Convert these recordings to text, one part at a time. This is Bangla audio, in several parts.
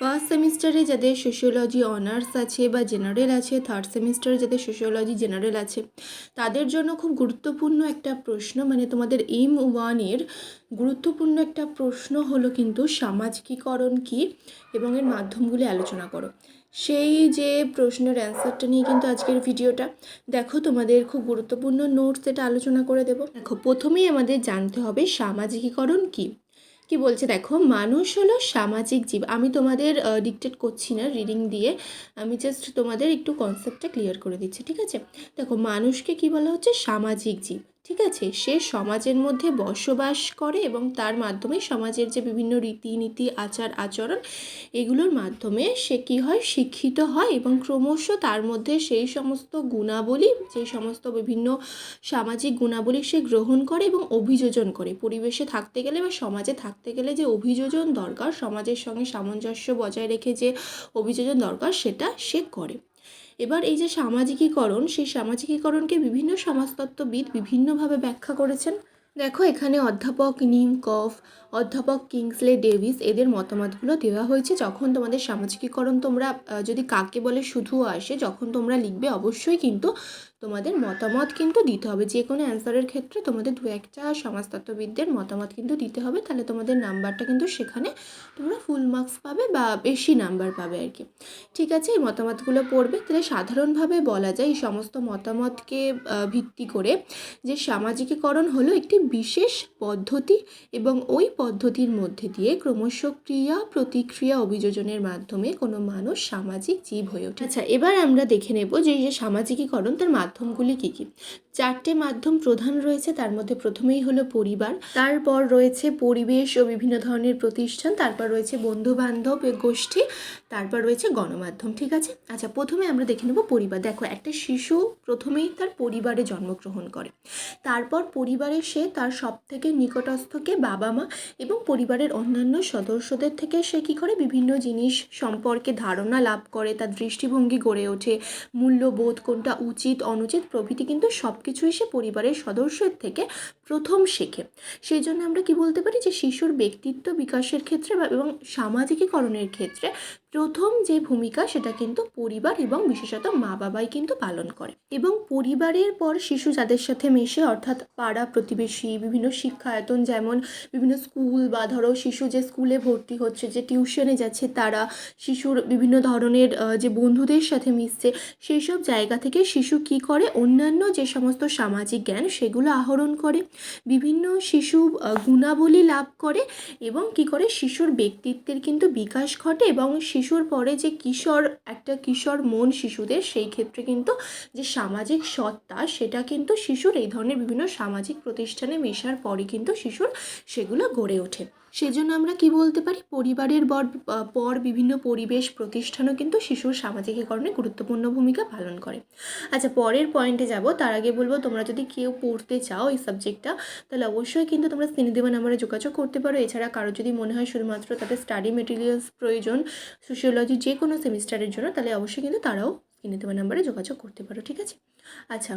ফার্স্ট সেমিস্টারে যাদের সোশিওলজি অনার্স আছে বা জেনারেল আছে, থার্ড সেমিস্টারে যাদের সোশিওলজি জেনারেল আছে, তাদের জন্য খুব গুরুত্বপূর্ণ একটা প্রশ্ন মানে তোমাদের এম ওয়ানের গুরুত্বপূর্ণ একটা প্রশ্ন হলো কিন্তু সামাজিকীকরণ কী এবং এর মাধ্যমগুলি আলোচনা করো। সেই যে প্রশ্নের অ্যান্সারটা নিয়ে কিন্তু আজকের ভিডিওটা, দেখো তোমাদের খুব গুরুত্বপূর্ণ নোটস এটা আলোচনা করে দেবো। দেখো, প্রথমেই আমাদের জানতে হবে সামাজিকীকরণ কী। কি বলছে? দেখো, মানুষ হলো সামাজিক জীব। আমি তোমাদের ডিকটেট করছি না রিডিং দিয়ে। আমি জাস্ট তোমাদের একটু কনসেপ্টটা ক্লিয়ার করে দিচ্ছি, ঠিক আছে? দেখো, মানুষকে কি বলা হচ্ছে? সামাজিক জীব। ঠিক আছে? সে সমাজের মধ্যে বসবাস করে এবং তার মাধ্যমে সমাজের যে বিভিন্ন রীতিনীতি, আচার, আচরণ, এগুলোর মাধ্যমে সে কী হয়? শিক্ষিত হয় এবং ক্রমশ তার মধ্যে সেই সমস্ত গুণাবলী সেই সমস্ত বিভিন্ন সামাজিক গুণাবলী সে গ্রহণ করে এবং অভিযোজন করে। পরিবেশে থাকতে গেলে বা সমাজে থাকতে গেলে যে অভিযোজন দরকার, সমাজের সঙ্গে সামঞ্জস্য বজায় রেখে যে অভিযোজন দরকার, সেটা সে করে। এবার এই যে সামাজিকীকরণ, সেই সামাজিকীকরণকে বিভিন্ন সমাজতত্ত্ববিদ বিভিন্নভাবে ব্যাখ্যা করেছেন। দেখো, এখানে অধ্যাপক নিম, কফ, অধ্যাপক কিংসলে ডেভিস, এদের মতামতগুলো দেওয়া হয়েছে। যখন তোমাদের সামাজিকীকরণ তোমরা যদি কাকে বলে শুধু আসে, যখন তোমরা লিখবে, অবশ্যই কিন্তু তোমাদের মতামত কিন্তু দিতে হবে। যে কোনো অ্যান্সারের ক্ষেত্রে তোমাদের দু একটা সমাজতত্ত্ববিদদের মতামত কিন্তু দিতে হবে। তাহলে তোমাদের নাম্বারটা কিন্তু সেখানে তোমরা ফুল মার্কস পাবে বা বেশি নাম্বার পাবে আর কি। ঠিক আছে, এই মতামতগুলো পড়বে। তাহলে সাধারণভাবে বলা যায়, এই সমস্ত মতামতকে ভিত্তি করে যে সামাজিকীকরণ হলো একটি বিশেষ পদ্ধতি এবং ওই পদ্ধতির মধ্যে দিয়ে ক্রমশ ক্রিয়া, প্রতিক্রিয়া অভিযোজনের মাধ্যমে কোনো মানুষ সামাজিক জীব হয়ে ওঠে। আচ্ছা এবার আমরা দেখে নেব যে যে সামাজিকীকরণ, তার মাধ্যমগুলি কী কী? চারটে মাধ্যম প্রধান রয়েছে, তার মধ্যে প্রথমেই হলো পরিবার, তারপর রয়েছে পরিবেশ ও বিভিন্ন ধরনের প্রতিষ্ঠান, তারপর রয়েছে বন্ধু বান্ধব গোষ্ঠী, তারপর রয়েছে গণমাধ্যম, ঠিক আছে? আচ্ছা প্রথমে আমরা দেখে নেব পরিবার। দেখো, একটা শিশু প্রথমেই তার পরিবারে জন্মগ্রহণ করে। তারপর পরিবারে সে তার সব থেকে নিকটস্থকে বাবা মা এবং পরিবারের অন্যান্য সদস্যদের থেকে সে কী করে? বিভিন্ন জিনিস সম্পর্কে ধারণা লাভ করে, তার দৃষ্টিভঙ্গি গড়ে ওঠে, মূল্যবোধ কোনটা উচিত অনুচিত প্রভৃতি কিন্তু সব কিছুই সে পরিবারের সদস্যের থেকে প্রথম শেখে। সেই জন্য আমরা কি বলতে পারি যে শিশুর ব্যক্তিত্ব বিকাশের ক্ষেত্রে বা এবং সামাজিকীকরণের ক্ষেত্রে প্রথম যে ভূমিকা সেটা কিন্তু পরিবার এবং বিশেষত মা বাবাই কিন্তু পালন করে। এবং পরিবারের পর শিশু যাদের সাথে মেশে, অর্থাৎ পাড়া প্রতিবেশী, বিভিন্ন শিক্ষায়তন যেমন বিভিন্ন স্কুল বা ধরো শিশু যে স্কুলে ভর্তি হচ্ছে, যে টিউশনে যাচ্ছে, তারা শিশুর বিভিন্ন ধরনের যে বন্ধুদের সাথে মিশছে সেই সব জায়গা থেকে শিশু কি করে? অন্যান্য যে সমস্ত সামাজিক জ্ঞান সেগুলো আহরণ করে, বিভিন্ন শিশু গুণাবলী লাভ করে এবং কি করে? শিশুর ব্যক্তিত্বের কিন্তু বিকাশ ঘটে এবং শিশুর পরে যে কিশোর, একটা কিশোর মন শিশুদের, সেই ক্ষেত্রে কিন্তু যে সামাজিক সত্তা, সেটা কিন্তু শিশুর এই ধরনের বিভিন্ন সামাজিক প্রতিষ্ঠানে মেশার পরে কিন্তু শিশুর সেগুলো গড়ে ওঠে। সেজন্য আমরা কি বলতে পারি? পরিবারের বর, পর বিভিন্ন পরিবেশ প্রতিষ্ঠানও কিন্তু শিশুর সামাজিকীকরণে গুরুত্বপূর্ণ ভূমিকা পালন করে। আচ্ছা পরের পয়েন্টে যাব। তার আগে বলব, তোমরা যদি কেউ পড়তে চাও এই সাবজেক্টটা তাহলে অবশ্যই কিন্তু তোমরা দেওয়া নাম্বারে যোগাযোগ করতে পারো। এছাড়া কারও যদি মনে হয় শুধুমাত্র তাদের স্টাডি মেটেরিয়ালস প্রয়োজন সোশিওলজি যে কোনো সেমিস্টারের জন্য, তাহলে অবশ্যই কিন্তু তারাও স্ক্রিনে দেওয়া নাম্বারে যোগাযোগ করতে পারো, ঠিক আছে? আচ্ছা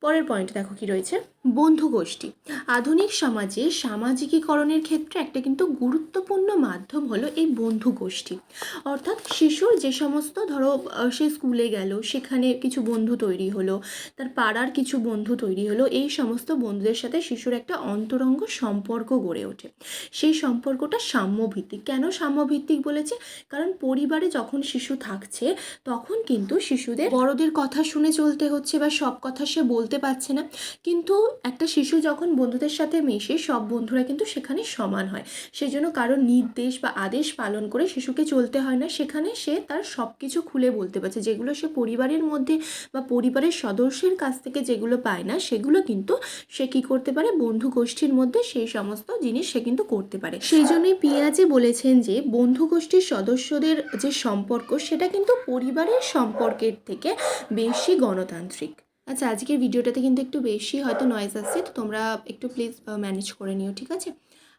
পরের পয়েন্ট দেখো কি রয়েছে। বন্ধু গোষ্ঠী। আধুনিক সমাজে সামাজিকীকরণের ক্ষেত্রে একটা কিন্তু গুরুত্বপূর্ণ মাধ্যম হলো এই বন্ধু গোষ্ঠী। অর্থাৎ শিশুর যে সমস্ত ধরো সে স্কুলে গেল, সেখানে কিছু বন্ধু তৈরি হলো, তার পাড়ার কিছু বন্ধু তৈরি হলো, এই সমস্ত বন্ধুদের সাথে শিশুর একটা অন্তরঙ্গ সম্পর্ক গড়ে ওঠে। সেই সম্পর্কটা সাম্যভিত্তিক। কেন সাম্যভিত্তিক বলেছে? কারণ পরিবারে যখন শিশু থাকছে, তখন কিন্তু শিশুদের বড়দের কথা শুনে চলতে হচ্ছে বা সব কথা সে বলতে পারছে না। কিন্তু একটা শিশু যখন বন্ধুদের সাথে মেশে, সব বন্ধুরা কিন্তু সেখানে সমান হয়। সেই জন্য কারোর নির্দেশ বা আদেশ পালন করে শিশুকে চলতে হয় না। সেখানে সে তার সব কিছু খুলে বলতে পারছে। যেগুলো সে পরিবারের মধ্যে বা পরিবারের সদস্যের কাছ থেকে যেগুলো পায় না, সেগুলো কিন্তু সে কী করতে পারে? বন্ধু গোষ্ঠীর মধ্যে সেই সমস্ত জিনিস সে কিন্তু করতে পারে। সেই জন্যই পিয়াজে বলেছেন যে, বন্ধু গোষ্ঠীর সদস্যদের যে সম্পর্ক, সেটা কিন্তু পরিবারের সম্পর্কের থেকে বেশি গণতান্ত্রিক। আচ্ছা আজকের ভিডিওটাতে কিন্তু একটু বেশি হয়তো নয়েজ আসছে, তো তোমরা একটু প্লিজ ম্যানেজ করে নিও, ঠিক আছে?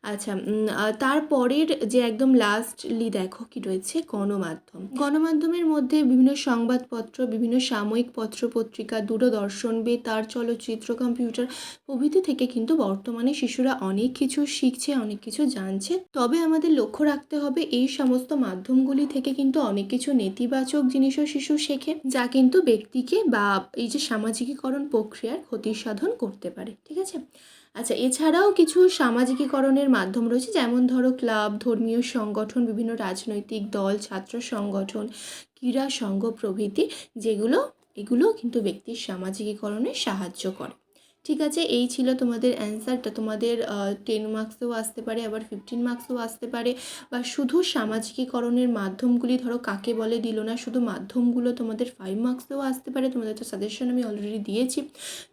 আচ্ছা তারপরের যে একদম লাস্টলি দেখো কি রয়েছে, গণমাধ্যম। গণমাধ্যমের মধ্যে বিভিন্ন সংবাদপত্র, বিভিন্ন সাময়িক পত্র, পত্রিকা, দূরদর্শন, বেতার, চলচ্চিত্র, কম্পিউটার প্রভৃতি থেকে কিন্তু বর্তমানে শিশুরা অনেক কিছু শিখছে, অনেক কিছু জানছে। তবে আমাদের লক্ষ্য রাখতে হবে, এই সমস্ত মাধ্যমগুলি থেকে কিন্তু অনেক কিছু নেতিবাচক জিনিসও শিশু শেখে, যা কিন্তু ব্যক্তিকে বা এই যে সামাজিকীকরণ প্রক্রিয়ার ক্ষতি সাধন করতে পারে, ঠিক আছে? আচ্ছা এছাড়াও কিছু সামাজিকীকরণের মাধ্যম রয়েছে, যেমন ধরো ক্লাব, ধর্মীয় সংগঠন, বিভিন্ন রাজনৈতিক দল, ছাত্র সংগঠন, ক্রীড়া সংঘ প্রভৃতি, যেগুলো, এগুলো কিন্তু ব্যক্তির সামাজিকীকরণে সাহায্য করে। ঠিক আছে, এই ছিল তোমাদের অ্যান্সারটা তোমাদের টেন মার্কসেও আসতে পারে, আবার ফিফটিন মার্কসেও আসতে পারে। বা শুধু সামাজিকীকরণের মাধ্যমগুলি ধরো কাকে বলে দিল না, শুধু মাধ্যমগুলো তোমাদের ফাইভ মার্কসেও আসতে পারে। তোমাদের তো সাজেশন আমি অলরেডি দিয়েছি।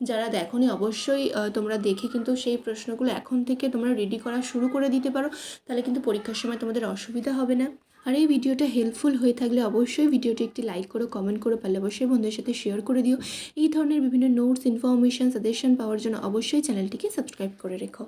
যারা দেখোনি, অবশ্যই তোমরা দেখে কিন্তু সেই প্রশ্নগুলো এখন থেকে তোমরা রেডি করা শুরু করে দিতে পারো। তাহলে কিন্তু পরীক্ষার সময় তোমাদের অসুবিধা হবে না। আর এই ভিডিওটা হেল্পফুল হয়ে থাকলে অবশ্যই ভিডিওটি একটি লাইক করো কমেন্ট করো, পারলে অবশ্যই বন্ধুদের সাথে শেয়ার করে দিও। এই ধরনের বিভিন্ন নোটস ইনফরমেশান সাজেশন পাওয়ার জন্য অবশ্যই চ্যানেলটিকে সাবস্ক্রাইব করে রেখো।